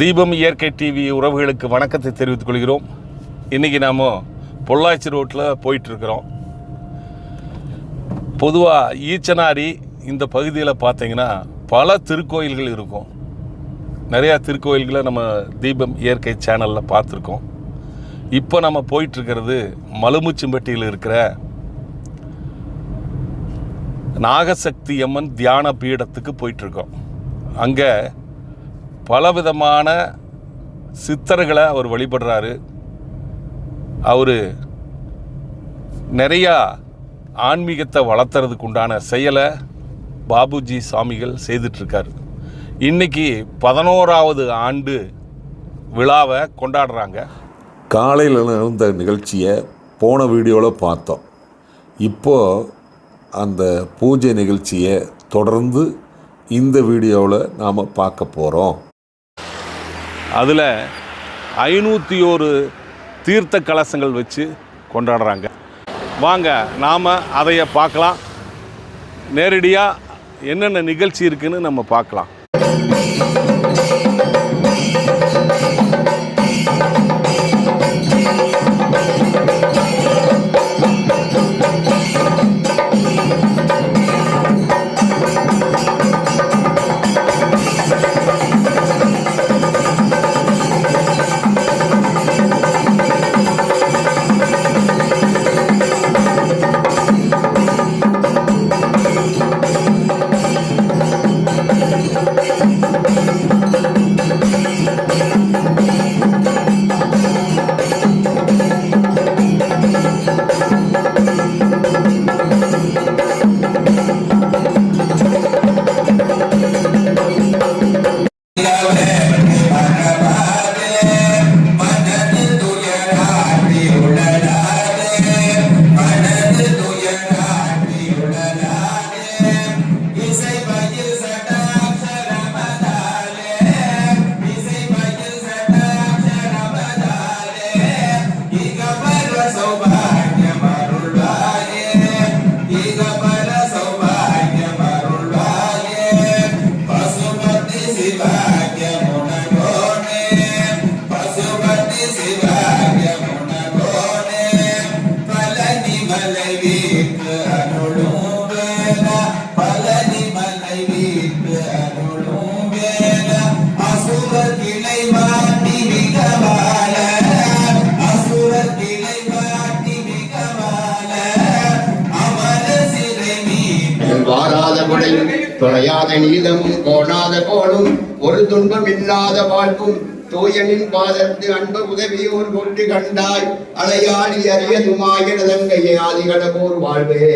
தீபம் இயற்கை டிவி உறவுகளுக்கு வணக்கத்தை தெரிவித்துக் கொள்கிறோம். இன்றைக்கி நாம் பொள்ளாச்சி ரோட்டில் போயிட்டுருக்குறோம். பொதுவாக ஈச்சனாரி இந்த பகுதியில் பார்த்தீங்கன்னா பல திருக்கோயில்கள் இருக்கும். நிறையா திருக்கோயில்களை நம்ம தீபம் இயற்கை சேனலில் பார்த்துருக்கோம். இப்போ நம்ம போயிட்டுருக்கிறது மலுமுச்சிம்பட்டியில் இருக்கிற நாகசக்தி அம்மன் தியான பீடத்துக்கு போயிட்டுருக்கோம். அங்கே பலவிதமான சித்தர்களை அவர் வழிபடுறாரு. அவர் நிறையா ஆன்மீகத்தை வளர்த்துறதுக்கு உண்டான செயலை பாபுஜி சாமிகள் செய்துட்ருக்காரு இன்னைக்கு பதினோராவது ஆண்டு விழாவை கொண்டாடுறாங்க. காலையில் நடந்த நிகழ்ச்சியை போன வீடியோவில் பார்த்தோம். இப்போது அந்த பூஜை நிகழ்ச்சியை தொடர்ந்து இந்த வீடியோவில் நாம் பார்க்க போகிறோம் அதில் ஐநூற்றி ஒரு தீர்த்த கலசங்கள் வச்சு கொண்டாடுறாங்க. வாங்க நாம் அதைய பார்க்கலாம். நேரடியாக என்னென்ன நிகழ்ச்சி இருக்குன்னு நம்ம பார்க்கலாம். தொலையாத நீதமும் கோணாத கோளும் ஒரு துன்பம் இல்லாத வாழ்வும் தூயனின் பாதத்து அன்பு உதவியோர் கொண்டு கண்டாய் அலையாடி அறியதுமாயிரதங்கையே ஆதிகடபோர் வாழ்வே.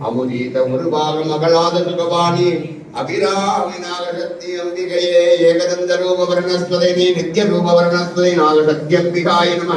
அமுதீத ஒரு பாகம் மகளாத சுகபாணி அபிராமி நாகசக்தி அம்பிகையே ஏகதந்த ரூப வர்ணஸ்வதை நித்திய ரூப வர்ணஸ்வதை நாகசக்தி அம்பிகாய நம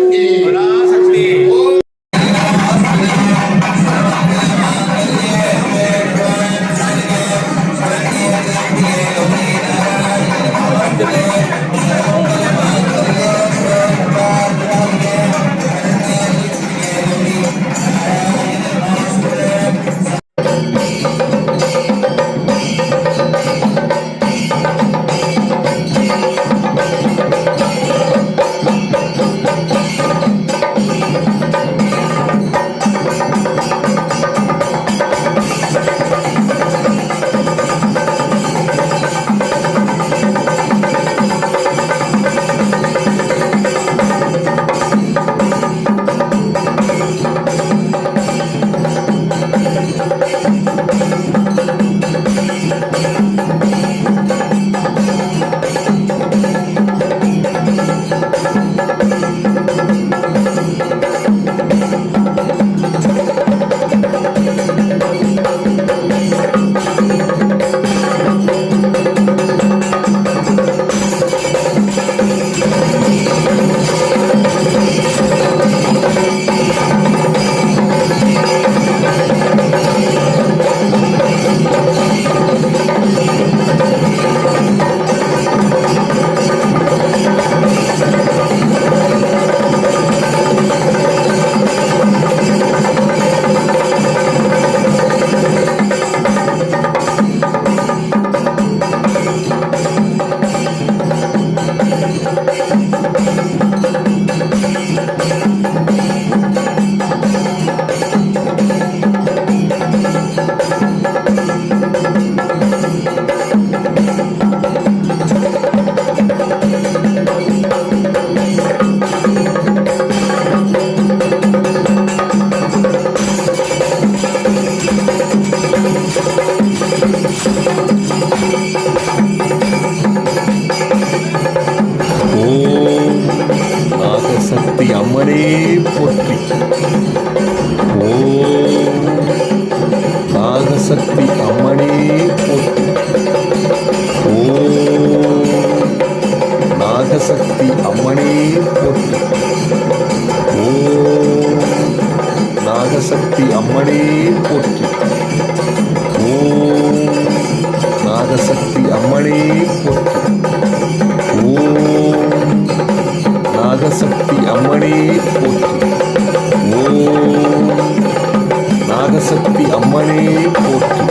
நாகசக்தி அம்மனே போற்றி.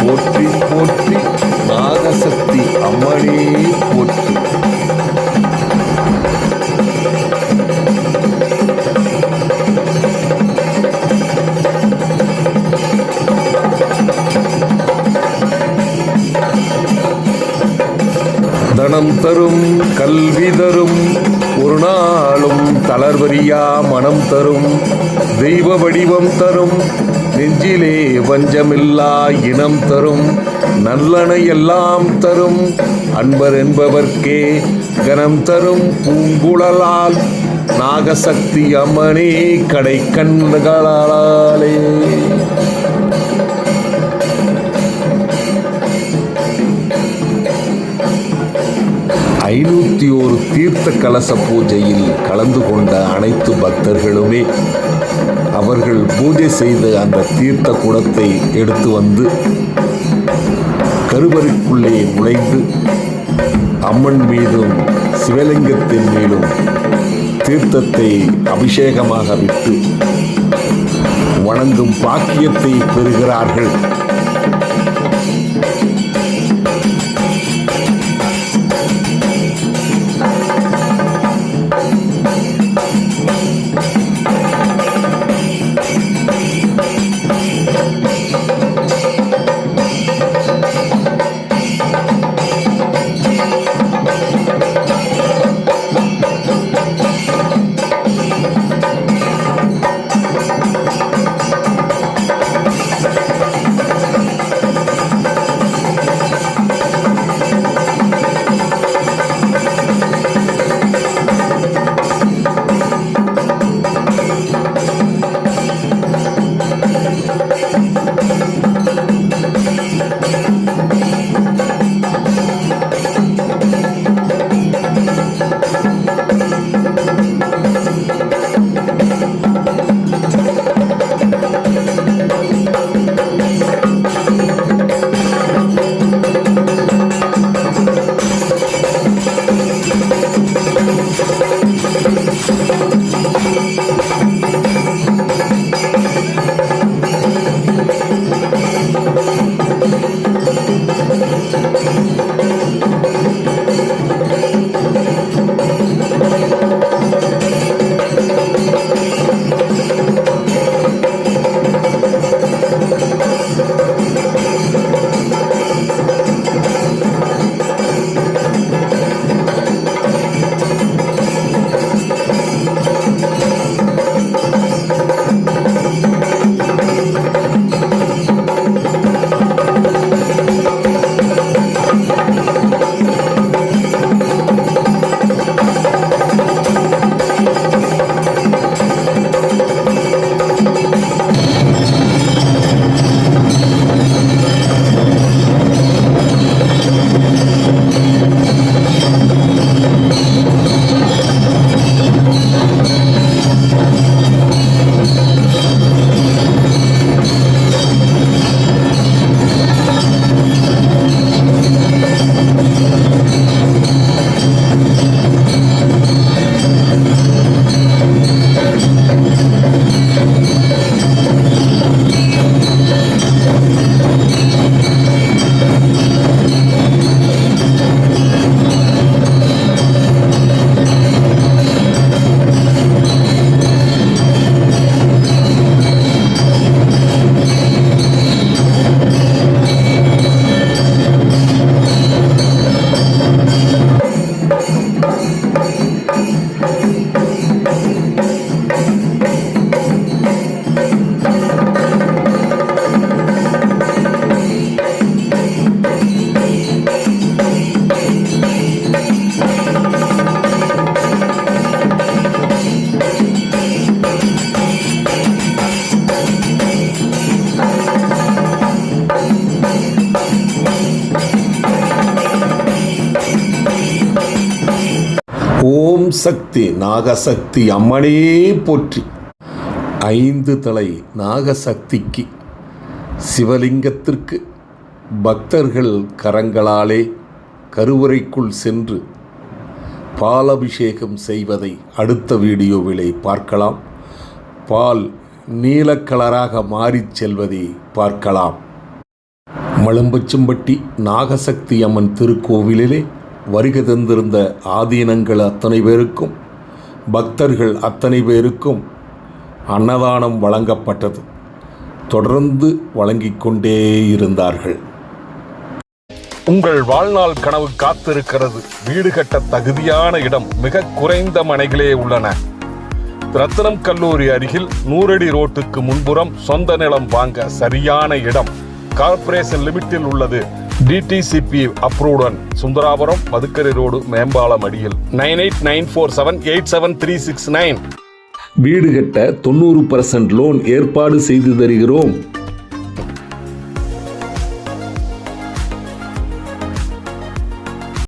போற்றி போற்றி நாகசக்தி அம்மனே போற்றி. தனம் தரும் கல்வி தரும் ஒரு நாளும் தளர்வரியா மனம் தரும் தெய்வ வடிவம் தரும் நெஞ்சிலே வஞ்சமில்லா இனம் தரும் நல்லனை எல்லாம் தரும் அன்பர் என்பவர்க்கே கனம் தரும் பூங்குழலால் நாகசக்தி அம்மனே கடை கண்களாலே ஐநூற்றி ஒரு தீர்த்த கலச பூஜையில் கலந்து கொண்ட அனைத்து பக்தர்களுமே அவர்கள் பூஜை செய்த அந்த தீர்த்த குடத்தை எடுத்து வந்து கருவறைக்குள்ளே நுழைந்து அம்மன் மீதும் சிவலிங்கத்தின் மீதும் தீர்த்தத்தை அபிஷேகமாக விட்டு வணங்கும் பாக்கியத்தை பெறுகிறார்கள். சக்தி நாகசக்தி அம்மனே போற்றி. ஐந்து தலை நாகசக்திக்கு சிவலிங்கத்திற்கு பக்தர்கள் கரங்களாலே கருவறைக்குள் சென்று பாலபிஷேகம் செய்வதை அடுத்த வீடியோவிலே பார்க்கலாம். பால் நீலக்கலராக மாறிச் செல்வதை பார்க்கலாம். மலம்பச்சம்பட்டி நாகசக்தி அம்மன் திருக்கோவிலிலே வருகை தந்திருந்த ஆதீனங்கள் அத்தனை பேருக்கும் பக்தர்கள் அத்தனை பேருக்கும் அன்னதானம் வழங்கப்பட்டது. தொடர்ந்து வழங்கிக் கொண்டே இருந்தார்கள். உங்கள் வாழ்நாள் கனவு காத்திருக்கிறது. வீடு கட்ட தகுதியான இடம் மிக குறைந்த மனைகளே உள்ளன. ரத்தனம் கல்லூரி அருகில் நூறடி ரோட்டுக்கு முன்புறம் சொந்த நிலம் வாங்க சரியான இடம். கார்ப்பரேஷன் லிமிட்டில் உள்ளது. டிடிசிபி அப்ரூவுடன் சுந்தராபுரம் மதுக்கரை ரோடு மேம்பாலம் அடியில் nine eight nine four seven eight seven three six nine வீடு கட்ட தொண்ணூறு பர்சன்ட் லோன் ஏற்பாடு செய்து தருகிறோம்.